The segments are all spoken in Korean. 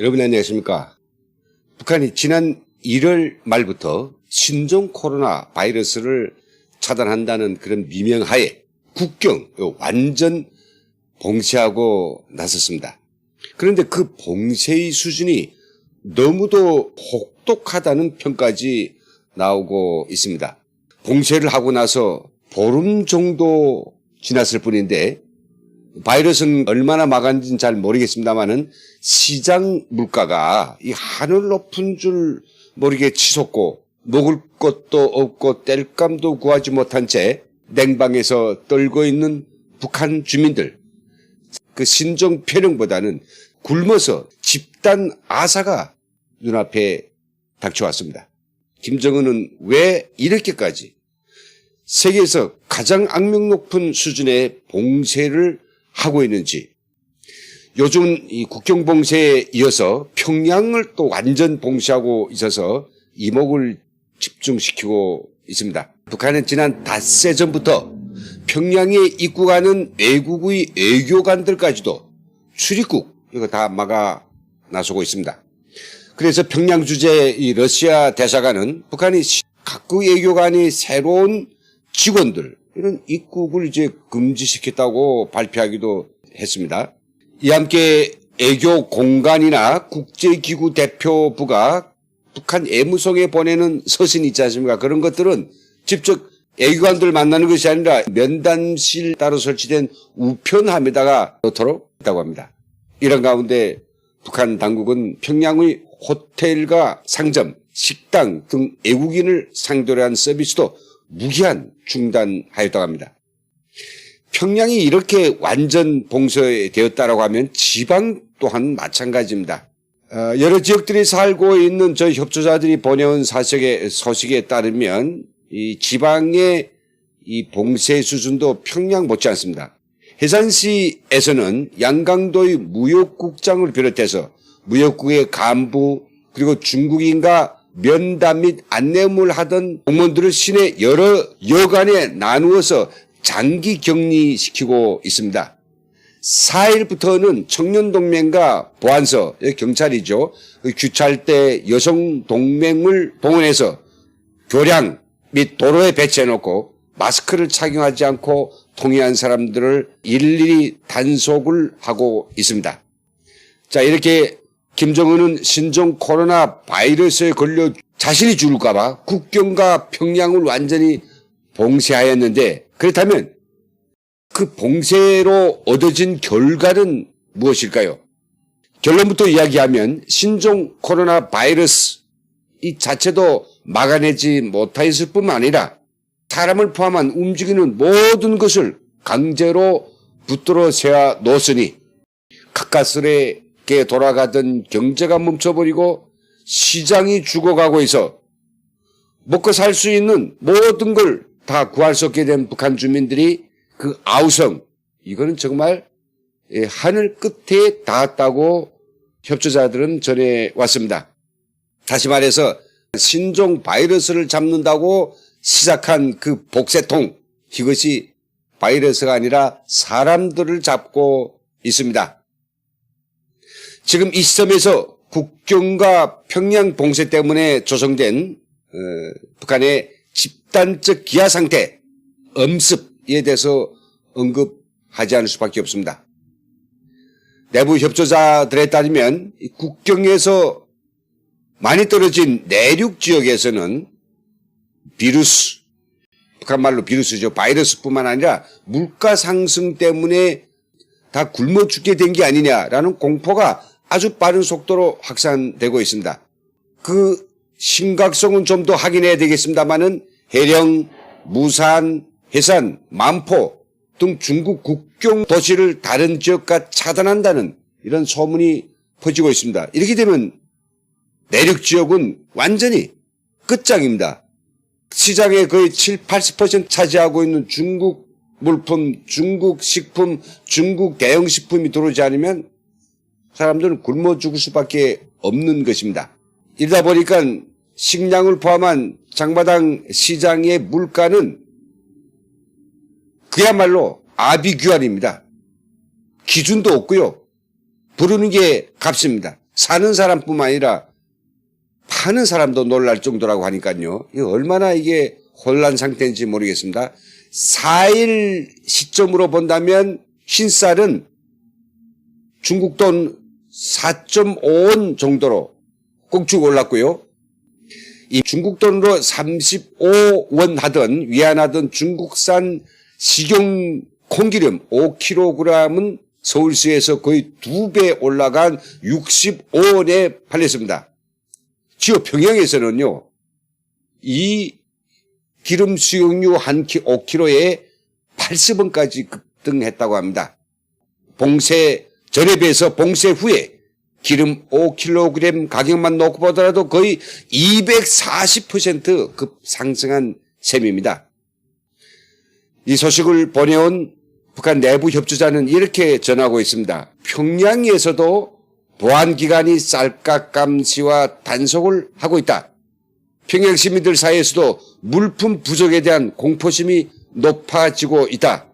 여러분 안녕하십니까? 북한이 지난 1월 말부터 신종 코로나 바이러스를 차단한다는 그런 미명하에 국경 완전 봉쇄하고 나섰습니다. 그런데 그 봉쇄의 수준이 너무도 혹독하다는 평까지 나오고 있습니다. 봉쇄를 하고 나서 보름 정도 지났을 뿐인데 바이러스는 얼마나 막았는지는 잘 모르겠습니다만은 시장 물가가 이 하늘 높은 줄 모르게 치솟고 먹을 것도 없고 뗄감도 구하지 못한 채 냉방에서 떨고 있는 북한 주민들 그 신종 표령보다는 굶어서 집단 아사가 눈앞에 닥쳐왔습니다. 김정은은 왜 이렇게까지 세계에서 가장 악명 높은 수준의 봉쇄를 하고 있는지 요즘 이 국경 봉쇄에 이어서 평양을 또 완전 봉쇄하고 있어서 이목을 집중시키고 있습니다. 북한은 지난 닷새 전부터 평양에 입국하는 외국의 외교관들까지도 출입국 이거 다 막아 나서고 있습니다. 그래서 평양 주재 이 러시아 대사관은 북한이 각국 외교관이 새로운 직원들 이런 입국을 이제 금지시켰다고 발표하기도 했습니다. 이와 함께 애교 공간이나 국제기구 대표부가 북한 애무성에 보내는 서신 있지 않습니까? 그런 것들은 직접 애교관들 만나는 것이 아니라 면담실 따로 설치된 우편함에다가 넣도록 했다고 합니다. 이런 가운데 북한 당국은 평양의 호텔과 상점, 식당 등 외국인을 상대로 한 서비스도 무기한 중단하였다고 합니다. 평양이 이렇게 완전 봉쇄되었다라고 하면 지방 또한 마찬가지입니다. 어, 여러 지역들이 살고 있는 저 협조자들이 보내온 사석의 소식에 따르면 이 지방의 이 봉쇄 수준도 평양 못지 않습니다. 해산시에서는 양강도의 무역국장을 비롯해서 무역국의 간부 그리고 중국인과 면담 및 안내물 하던 공무원들을 시내 여러 여간에 나누어서 장기 격리시키고 있습니다. 4일부터는 청년동맹과 보안서, 경찰이죠. 그 규찰대 여성동맹을 동원해서 교량 및 도로에 배치해놓고 마스크를 착용하지 않고 통행한 사람들을 일일이 단속을 하고 있습니다. 자, 이렇게 김정은은 신종 코로나 바이러스에 걸려 자신이 죽을까봐 국경과 평양을 완전히 봉쇄하였는데 그렇다면 그 봉쇄로 얻어진 결과는 무엇일까요? 결론부터 이야기하면 신종 코로나 바이러스 이 자체도 막아내지 못하였을 뿐만 아니라 사람을 포함한 움직이는 모든 것을 강제로 붙들어 세워 놓으니 가까스레 게 돌아가던 경제가 멈춰버리고 시장이 죽어가고 있어 먹고 살 수 있는 모든 걸 다 구할 수 없게 된 북한 주민들이 그 아우성 이거는 정말 예, 하늘 끝에 닿았다고 협조자들은 전해 왔습니다. 다시 말해서 신종 바이러스를 잡는다고 시작한 그 복세통 이것이 바이러스가 아니라 사람들을 잡고 있습니다. 지금 이 시점에서 국경과 평양 봉쇄 때문에 조성된 어, 북한의 집단적 기아 상태, 엄습에 대해서 언급하지 않을 수밖에 없습니다. 내부 협조자들에 따르면 국경에서 많이 떨어진 내륙 지역에서는 비루스, 북한 말로 비루스죠. 바이러스뿐만 아니라 물가 상승 때문에 다 굶어 죽게 된 게 아니냐라는 공포가 아주 빠른 속도로 확산되고 있습니다. 그 심각성은 좀 더 확인해야 되겠습니다만은 해령, 무산, 해산, 만포 등 중국 국경 도시를 다른 지역과 차단한다는 이런 소문이 퍼지고 있습니다. 이렇게 되면 내륙 지역은 완전히 끝장입니다. 시장의 거의 7, 80% 차지하고 있는 중국 물품, 중국 식품, 중국 대형 식품이 들어오지 않으면 사람들은 굶어 죽을 수밖에 없는 것입니다. 이러다 보니까 식량을 포함한 장마당 시장의 물가는 그야말로 아비규환입니다. 기준도 없고요. 부르는 게 값입니다. 사는 사람뿐만 아니라 파는 사람도 놀랄 정도라고 하니까요. 이 얼마나 이게 혼란 상태인지 모르겠습니다. 4일 시점으로 본다면 흰쌀은 중국 돈 4.5원 정도로 꼭쭉 올랐고요. 이 중국 돈으로 35원 하던 위안하던 중국산 식용 콩기름 5kg은 서울시에서 거의 두 배 올라간 65원에 팔렸습니다. 지역 평양에서는요, 이 기름 수용유 한키 5kg에 80원까지 급등했다고 합니다. 봉쇄 전에 비해서 봉쇄 후에 기름 5kg 가격만 놓고 보더라도 거의 240%급 상승한 셈입니다. 이 소식을 보내온 북한 내부 협조자는 이렇게 전하고 있습니다. 평양에서도 보안기관이 쌀값 감시와 단속을 하고 있다. 평양 시민들 사이에서도 물품 부족에 대한 공포심이 높아지고 있다.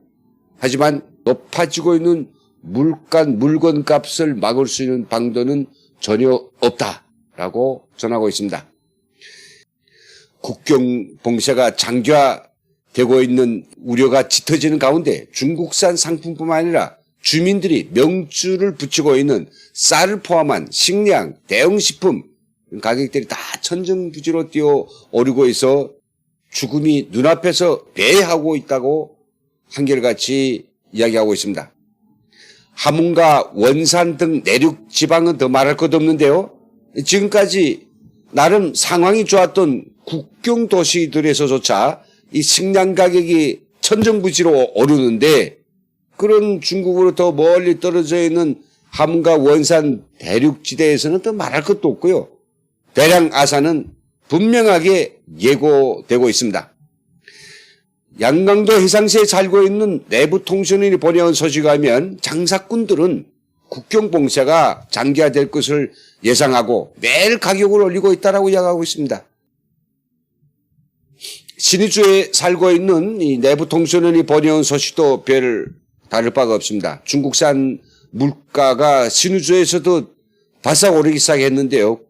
하지만 높아지고 있는 물간 물건 값을 막을 수 있는 방도는 전혀 없다라고 전하고 있습니다. 국경 봉쇄가 장기화되고 있는 우려가 짙어지는 가운데 중국산 상품뿐만 아니라 주민들이 명주를 붙이고 있는 쌀을 포함한 식량, 대형식품 가격들이 다 천정부지로 뛰어 오르고 있어 죽음이 눈앞에서 배회하고 있다고 한결같이 이야기하고 있습니다. 함흥과 원산 등 내륙 지방은 더 말할 것 없는데요. 지금까지 나름 상황이 좋았던 국경 도시들에서조차 이 식량 가격이 천정부지로 오르는데 그런 중국으로 더 멀리 떨어져 있는 함과 원산 대륙지대에서는 더 말할 것도 없고요. 대량 아산은 분명하게 예고되고 있습니다. 양강도 해상시에 살고 있는 내부 통신원이 보내온 소식에 하면 장사꾼들은 국경 봉쇄가 장기화될 것을 예상하고 매일 가격을 올리고 있다라고 이야기하고 있습니다. 신의주에 살고 있는 이 내부 통신원이 보내온 소식도 별 다를 바가 없습니다. 중국산 물가가 신의주에서도 바싹 오르기 시작했는데요.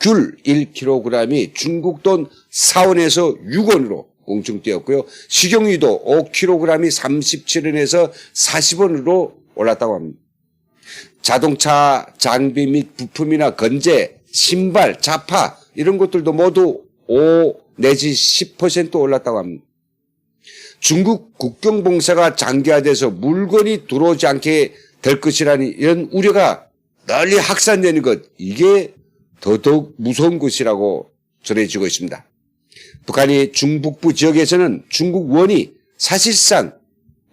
귤 1kg이 중국 돈 4원에서 6원으로 웅충 뛰었고요. 식용유도 5kg이 37원에서 40원으로 올랐다고 합니다. 자동차 장비 및 부품이나 건재, 신발, 자파 이런 것들도 모두 5 내지 10% 올랐다고 합니다. 중국 국경 봉쇄가 장기화돼서 물건이 들어오지 않게 될 것이라는 이런 우려가 널리 확산되는 것 이게 더더욱 무서운 것이라고 전해지고 있습니다. 북한이 중북부 지역에서는 중국 원이 사실상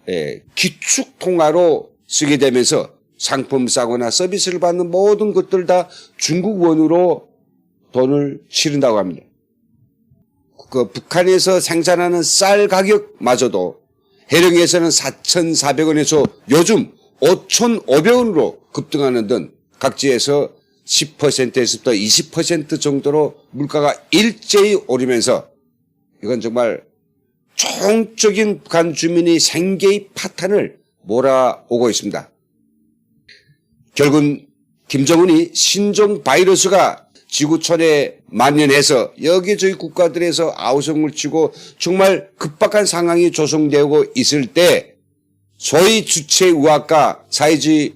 예, 기축 통화로 쓰게 되면서 상품 사거나 서비스를 받는 모든 것들 다 중국 원으로 돈을 치른다고 합니다. 그 북한에서 생산하는 쌀 가격마저도 해령에서는 4,400원에서 요즘 5,500원으로 급등하는 등 각지에서 10%에서부터 20% 정도로 물가가 일제히 오르면서 이건 정말 총적인 북한 주민이 생계의 파탄을 몰아오고 있습니다. 결국은 김정은이 신종 바이러스가 지구촌에 만연해서 여기저기 국가들에서 아우성을 치고 정말 급박한 상황이 조성되고 있을 때 소위 주체 의학과 사회주의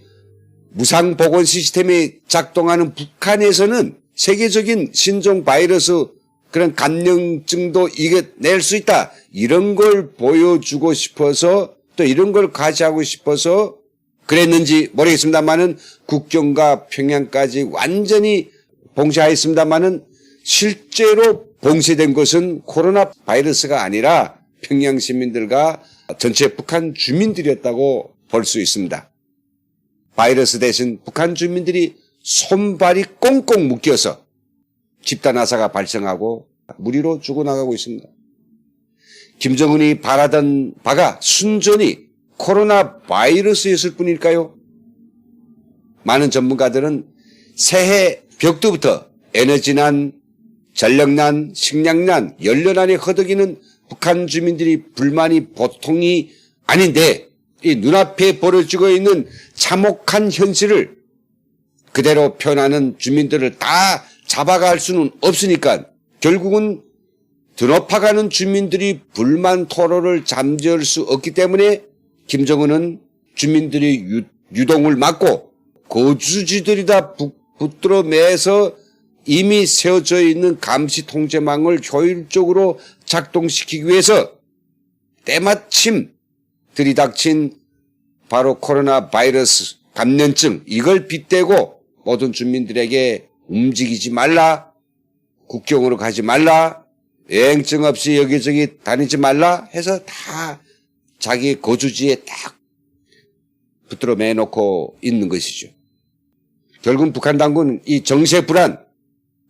무상보건 시스템이 작동하는 북한에서는 세계적인 신종 바이러스 그런 감염증도 이겨낼 수 있다. 이런 걸 보여주고 싶어서 또 이런 걸 가지하고 싶어서 그랬는지 모르겠습니다만은 국경과 평양까지 완전히 봉쇄하였습니다만은 실제로 봉쇄된 것은 코로나 바이러스가 아니라 평양 시민들과 전체 북한 주민들이었다고 볼 수 있습니다. 바이러스 대신 북한 주민들이 손발이 꽁꽁 묶여서 집단 화사가 발생하고 무리로 죽어나가고 있습니다. 김정은이 바라던 바가 순전히 코로나 바이러스였을 뿐일까요? 많은 전문가들은 새해 벽두부터 에너지난, 전력난, 식량난, 연료난에 허덕이는 북한 주민들이 불만이 보통이 아닌데 이 눈앞에 벌어지고 있는 참혹한 현실을 그대로 표현하는 주민들을 다 잡아갈 수는 없으니까 결국은 드높아가는 주민들이 불만 토로를 잠재울 수 없기 때문에 김정은은 주민들이 유, 유동을 막고 거주지들이다 붙- 붙들어 매서 이미 세워져 있는 감시 통제망을 효율적으로 작동시키기 위해서 때마침 들이닥친 바로 코로나 바이러스 감염증 이걸 빗대고 모든 주민들에게 움직이지 말라 국경으로 가지 말라 여행증 없이 여기저기 다니지 말라 해서 다 자기 거주지에 딱 붙들어 매놓고 있는 것이죠. 결국 북한 당국은 이 정세 불안,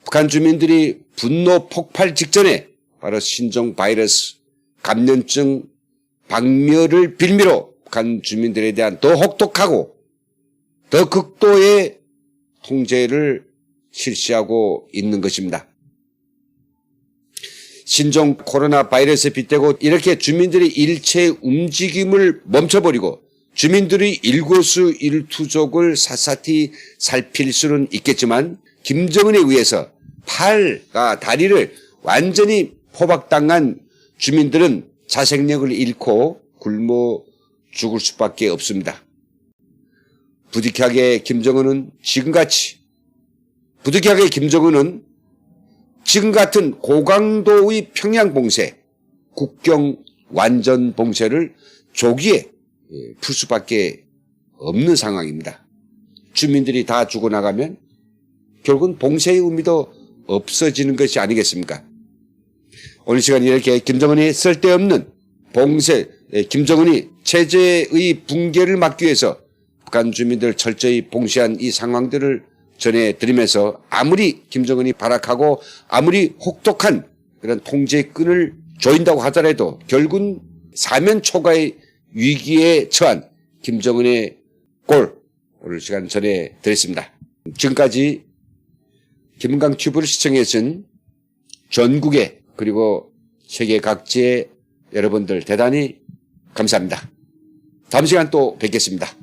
북한 주민들이 분노 폭발 직전에 바로 신종 바이러스 감염증 박멸을 빌미로 북한 주민들에 대한 더 혹독하고 더 극도의 통제를 실시하고 있는 것입니다. 신종 코로나 바이러스에 빗대고 이렇게 주민들의 일체 움직임을 멈춰버리고 주민들의 일거수 일투족을 샅샅이 살필 수는 있겠지만 김정은에 의해서 팔과 다리를 완전히 포박당한 주민들은 자생력을 잃고 굶어 죽을 수밖에 없습니다. 부득이하게 김정은은 지금같이 부득이하게 김정은은 지금 같은 고강도의 평양 봉쇄, 국경 완전 봉쇄를 조기에 예, 풀 수밖에 없는 상황입니다. 주민들이 다 죽어나가면 결국은 봉쇄의 의미도 없어지는 것이 아니겠습니까? 오늘 시간 이렇게 김정은이 쓸데없는 봉쇄, 예, 김정은이 체제의 붕괴를 막기 위해서 북한 주민들 철저히 봉쇄한 이 상황들을 전해드리면서 아무리 김정은이 발악하고 아무리 혹독한 그런 통제끈을 조인다고 하더라도 결국은 사면 초과의 위기에 처한 김정은의 꼴 오늘 시간 전해드렸습니다. 지금까지 김강 튜브를 시청해 주신 전국의 그리고 세계 각지의 여러분들 대단히 감사합니다. 다음 시간 또 뵙겠습니다.